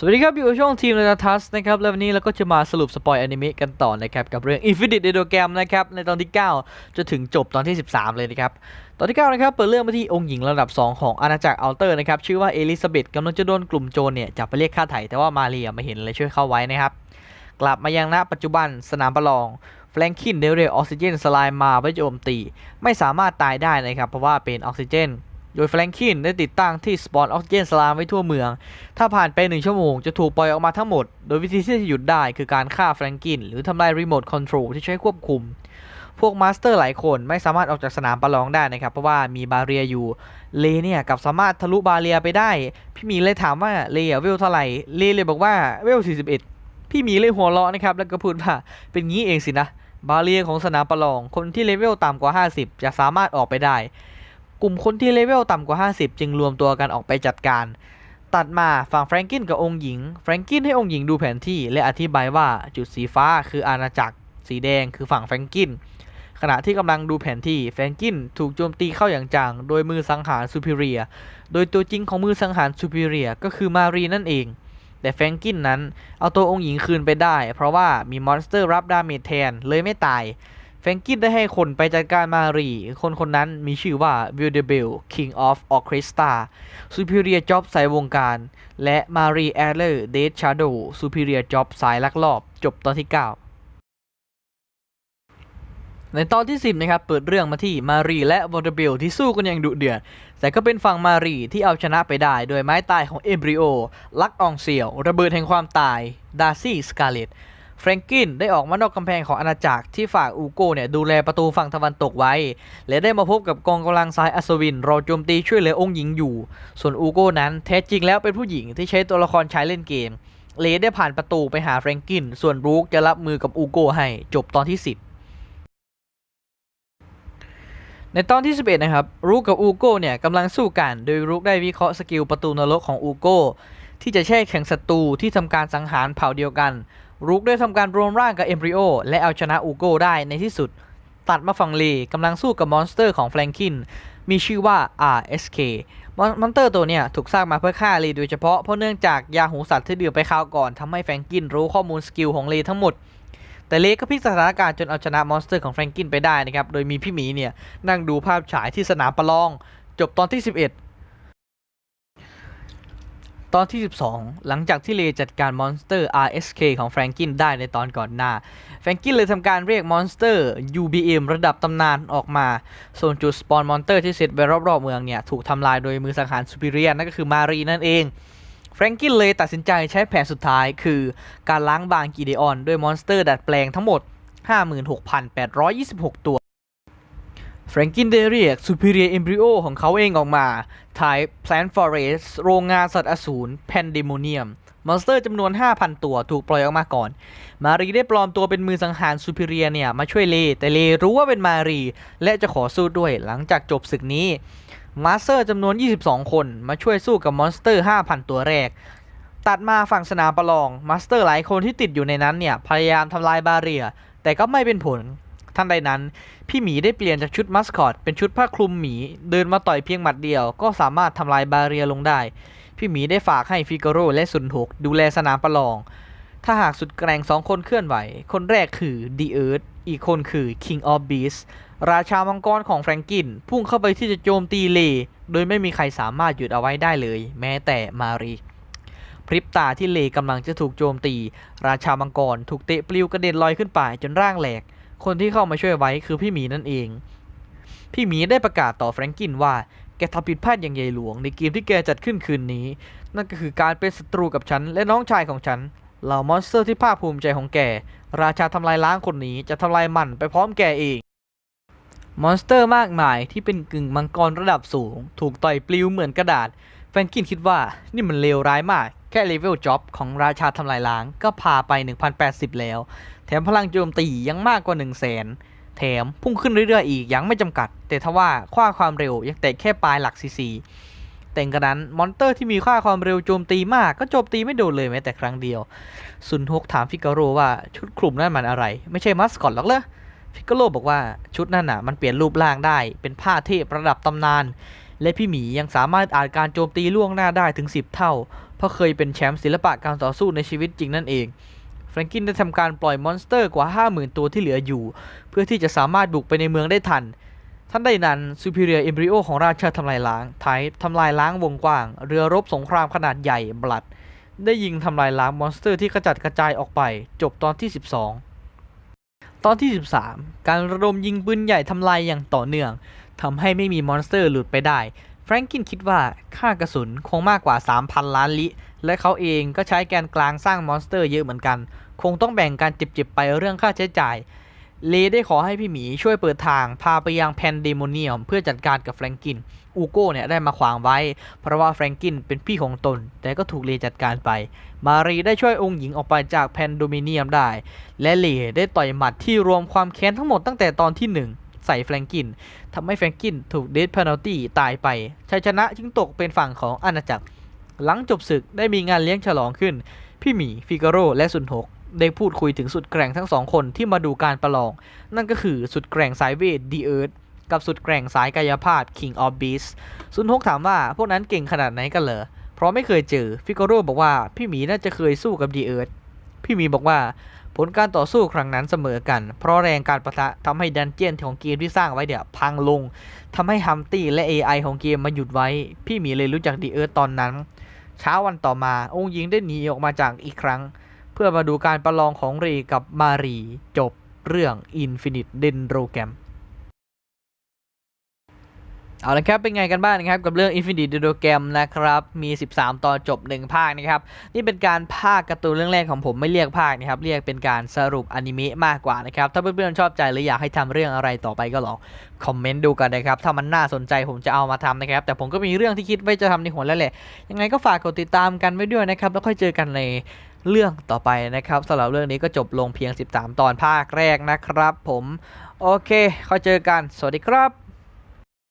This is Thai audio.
สวัสดีครับ อยู่กับช่องทีมเลนทัสนะครับ แล้ววันนี้เราก็จะมาสรุปสปอยอนิเมะกันต่อนะครับ กับเรื่อง Infinite d e d o g a m นะครับ ในตอนที่ 9 จะถึงจบตอนที่ 13 เลยนะครับ ตอนที่ 9 นะครับ เปิดเรื่องมาที่องค์หญิงระดับ 2 ของอาณาจักรอัลเตอร์นะครับ ชื่อว่าเอลิซาเบธกำลังจะโดนกลุ่มโจรเนี่ยจับไปเรียกค่าไถ่แต่ว่ามาเรียไม่เห็นเลยช่วยเข้าไว้นะครับ กลับมายังณปัจจุบันสนามประลองแฟรงคินเดเรออกซิเจนสไลม์มาไว้โจมตี ไม่สามารถตายได้นะครับเพราะว่าเป็นออกซิเจน โดยแฟรงคินได้ติดตั้งที่สปอนออกซิเจนสลามไว้ทั่วเมือง ถ้าผ่านไปหนึ่งชั่วโมงจะถูกปล่อยออกมาทั้งหมด โดยวิธีที่จะหยุดได้คือการฆ่าแฟรงกินหรือทำลายรีโมทคอนโทรลที่ใช้ควบคุม พวกมาสเตอร์หลายคนไม่สามารถออกจากสนามประลองได้นะครับ เพราะว่ามีบาเรียอยู่ เลเนี่ยกับสามารถทะลุบาเรียไปได้ พี่มีเลยถามว่าเลเวลเท่าไหร่ เลเลยบอกว่าเวล 41 พี่มีเลยหัวเราะนะครับแล้วก็พูดว่าเป็นงี้เองสินะ บาเรียของสนามประลอง คนที่เลเวลต่ำกว่า 50 จะสามารถออกไปได้ กลุ่มคนที่เลเวลต่ำกว่า 50 จึงรวมตัวกันออกไปจัดการ ตัดมาฝั่งแฟรงกินกับองค์หญิง แฟรงกินให้องค์หญิงดูแผนที่และอธิบายว่าจุดสีฟ้าคืออาณาจักร สีแดงคือฝั่งแฟรงกิน ขณะที่กำลังดูแผนที่แฟรงกินถูกโจมตีเข้าอย่างจังโดยมือสังหารซูพิเรีย โดยตัวจริงของมือสังหารซูพิเรียก็คือมารีนั่นเองแต่แฟรงกินนั้นเอาตัวองค์หญิงคืนไปได้ เพราะว่ามีมอนสเตอร์รับดาเมจแทนเลยไม่ตาย แฟรงกินได้ให้คนไปจัดการมารี คนคนนั้นมีชื่อว่าวิลเดเบล King of Orchestra Superior Job สายวงการ และมารีแอร์เลอร์เดชชาโด Superior Job สายลักลอบ จบตอนที่ 9 ในตอนที่ 10 นะครับ เปิดเรื่องมาที่มารีและวอเดเบลที่สู้กันอย่างดุเดือด แต่ก็เป็นฝั่งมารีที่เอาชนะไปได้ โดยไม้ตายของเอมบริโอ ลักอองเซียว ระเบิดแห่งความตาย ดาร์ซี่ สกาเลต แฟรงกินได้ออกมานอกกำแพงของอาณาจักรที่ฝากอูโกเนี่ยดูแลประตูฝั่งตะวันตกไว้ และได้มาพบกับกองกำลังซ้ายอัศวินรอโจมตีช่วยเหลือองค์หญิงอยู่ ส่วนอูโกนั้นแท้จริงแล้วเป็นผู้หญิงที่ใช้ตัวละครใช้เล่นเกม เลได้ผ่านประตูไปหาแฟรงกิน ส่วนบรูคจะรับมือกับอูโกให้จบตอนที่ 10ในตอนที่ 11 นะครับ รูกกับอูโก้เนี่ยกำลังสู้กัน โดยรูกได้วิเคราะห์สกิลประตูนรกของอูโก้ที่จะแช่แข็งศัตรูที่ทำการสังหารเผ่าเดียวกัน รูกได้ทำการรวมร่างกับเอมบริโอและเอาชนะอูโก้ได้ในที่สุด ตัดมาฝั่งเลกำลังสู้กับมอนสเตอร์ของแฟรงคิน มีชื่อว่า RSK มอนสเตอร์ตัวเนี่ยถูกสร้างมาเพื่อฆ่าเลโดยเฉพาะเพราะเนื่องจากยาหูสัตว์ที่ดื่มไปคราวก่อนทำให้แฟรงกินรู้ข้อมูลสกิลของเลทั้งหมด แต่เลก็พลิกสถานการณ์จนเอาชนะมอนสเตอร์ของแฟรงกินไปได้นะครับ โดยมีพี่หมีเนี่ยนั่งดูภาพฉายที่สนามประลอง จบตอนที่ 11 ตอนที่ 12 หลังจากที่เลจัดการมอนสเตอร์ RSK ของแฟรงกินได้ในตอนก่อนหน้า แฟรงกินเลยทำการเรียกมอนสเตอร์ UBM ระดับตำนานออกมา ส่วนจุดสปอนมอนสเตอร์ที่เซตไว้รอบๆเมืองเนี่ย ถูกทำลายโดยมือสังหารซูเปเรียนั่นก็คือมารีนั่นเอง แฟรงกินเลยตัดสินใจใช้แผนสุดท้าย คือการล้างบางกีเดออนด้วยมอนสเตอร์ดัดแปลงทั้งหมด 56,826 ตัว แฟรงกินได้เรียก Superior Embryo ของเขาเองออกมา Type Plant Forest โรงงานสัตว์อสูร Pandemonium มมอนสเตอร์จำนวน 5,000 ตัวถูกปล่อยออกมาก่อน มารีได้ปลอมตัวเป็นมือสังหาร Superior เนี่ย มาช่วยเล แต่เลรู้ว่าเป็นมารี และจะขอสู้ด้วยหลังจากจบศึกนี้ มาสเตอร์จำนวน 22 คนมาช่วยสู้กับมอนสเตอร์ 5,000 ตัวแรก ตัดมาฝั่งสนามประลองมาสเตอร์หลายคนที่ติดอยู่ในนั้นเนี่ยพยายามทำลายบาเรีย แต่ก็ไม่เป็นผล ท่านใดนั้น พี่หมีได้เปลี่ยนจากชุดมัสคอต เป็นชุดผ้าคลุมหมี เดินมาต่อยเพียงหมัดเดียว ก็สามารถทำลายบาเรียลงได้ พี่หมีได้ฝากให้ฟิกาโรและสุนหกดูแลสนามประลอง ถ้าหากสุดแกร่งสองคนเคลื่อนไหว คนแรกคือดีเอิร์ธอีกคนคือ King of Beasts ราชามังกรของแฟรงกิน พุ่งเข้าไปที่จะโจมตีเล โดยไม่มีใครสามารถหยุดเอาไว้ได้เลย แม้แต่มารีพริบตาที่เลกำลังจะถูกโจมตี ราชามังกรถูกเตะปลิวกระเด็นลอยขึ้นไปจนร่างแหลก คนที่เข้ามาช่วยไว้คือพี่หมีนั่นเอง พี่หมีได้ประกาศต่อแฟรงกินว่าแกทำผิดพลาดอย่างใหญ่หลวงในเกมที่แกจัดขึ้นคืนนี้ นั่นก็คือการเป็นศัตรูกับฉันและน้องชายของฉันเหล่ามอนสเตอร์ที่ภาคภูมิใจของแก ราชาทำลายล้างคนนี้จะทำลายมันไปพร้อมแกเองมอนสเตอร์มากมายที่เป็นกึ่งมังกรระดับสูง ถูกต่อยปลิวเหมือนกระดาษ แฟรงกินคิดว่านี่มันเลวร้ายมาก แค่เลเวลจ็อบของราชาทำลายล้างก็พาไป 1080 แล้ว แถมพลังโจมตียังมากกว่า 1 0 0 0 0แสนแถมพุ่งขึ้นเรื่อยๆอีกยังไม่จำกัด แต่ทว่าค่าความเร็วยังแตะแค่ปลายหลักซีซีแต่กระนั้นมอนเตอร์ที่มีค่าความเร็วโจมตีมากก็โจมตีไม่โดนเลยแม้แต่ครั้งเดียวซุนฮกถามฟิกาโรว่าชุดคลุมนั่นมันอะไร ไม่ใช่มัสคอตหรอกเหรอฟิกาโรบอกว่าชุดนั่นน่ะมันเปลี่ยนรูปร่างได้เป็นผ้าเทพระดับตำนาน และพี่หมียังสามารถอ่านการโจมตีล่วงหน้าได้ถึง 10 เท่า เพราะเคยเป็นแชมป์ศิลปะการต่อสู้ในชีวิตจริงนั่นเอง แฟรงกินได้ทำการปล่อยมอนสเตอร์กว่า 50,000 ตัวที่เหลืออยู่ เพื่อที่จะสามารถบุกไปในเมืองได้ทันท่านใดนั้น Superior Embryo ของราชาทำลายล้างไทป์ทำลายล้างวงกว้าง เรือรบสงครามขนาดใหญ่บลัด ได้ยิงทำลายล้างมอนสเตอร์ที่กระจัดกระจายออกไป จบตอนที่ 12 ตอนที่ 13 การระดมยิงปืนใหญ่ทำลายอย่างต่อเนื่อง ทำให้ไม่มีมอนสเตอร์หลุดไปได้ แฟรงกินคิดว่าค่ากระสุนคงมากกว่า 3,000 ล้านลิ และเขาเองก็ใช้แกนกลางสร้างมอนสเตอร์เยอะเหมือนกัน คงต้องแบ่งการจ็บๆไปเรื่องค่าใช้จ่าย เลได้ขอให้พี่หมีช่วยเปิดทางพาไปยังแพนเดโมเนียม เพื่อจัดการกับแฟรงกิน อูโก้เนี่ยได้มาขวางไว้ เพราะว่าแฟรงกินเป็นพี่ของตน แต่ก็ถูกเลจัดการไป มารีได้ช่วยองค์หญิงออกไปจากแพนโดมิเนียมได้ และเลได้ต่อยหมัดที่รวมความแค้นทั้งหมดตั้งแต่ตอนที่ 1 ใส่แฟรงกินทำให้แฟรงกินถูกเดธเพนัลตี้ตายไปชัยชนะจึงตกเป็นฝั่งของอาณาจักร หลังจบศึกได้มีงานเลี้ยงฉลองขึ้น พี่หมีฟิกาโรและสุนทกได้พูดคุยถึงสุดแกร่งทั้งสองคนที่มาดูการประลอง นั่นก็คือสุดแกร่งสายเวทดีเอิร์ธกับสุดแกร่งสายกายภาพ King of Beasts สุนทกถามว่าพวกนั้นเก่งขนาดไหนกันเหรอ เพราะไม่เคยเจอ ฟิกโรบอกว่าพี่หมีน่าจะเคยสู้กับดีเอิร์ธ พี่หมีบอกว่า ผลการต่อสู้ครั้งนั้นเสมอกัน เพราะแรงการประทะทำให้ดันเจียนของเกมที่สร้างไว้เนี่ยพังลงทำให้ฮัมตี้และ AI ของเกมมาหยุดไว้ พี่หมีเลยรู้จักดีเอิร์ธตอนนั้น เช้าวันต่อมาองค์หญิงได้หนีออกมาจากอีกครั้ง เพื่อมาดูการประลองของเรกับมารีจบเรื่อง Infinite Dendrogram เอาละครับเป็นไงกันบ้างนะครับกับเรื่อง Infinite Dendrogram นะครับมี 13 ตอนจบ 1 ภาคนะครับนี่เป็นการภาคการ์ตูนเรื่องแรกของผมไม่เรียกภาคนะครับเรียกเป็นการสรุปอนิเมะมากกว่านะครับถ้าเพื่อนๆชอบใจหรืออยากให้ทำเรื่องอะไรต่อไปก็ลองคอมเมนต์ดูกันนะครับถ้ามันน่าสนใจผมจะเอามาทำนะครับแต่ผมก็มีเรื่องที่คิดไว้จะทำในหัวแล้วแหละยังไงก็ฝากกดติดตามกันไว้ด้วยนะครับแล้วค่อยเจอกันในเรื่องต่อไปนะครับสำหรับเรื่องนี้ก็จบลงเพียง 13 ตอนภาคแรกนะครับ ผมโอเคค่อยเจอกัน สวัสดีครับ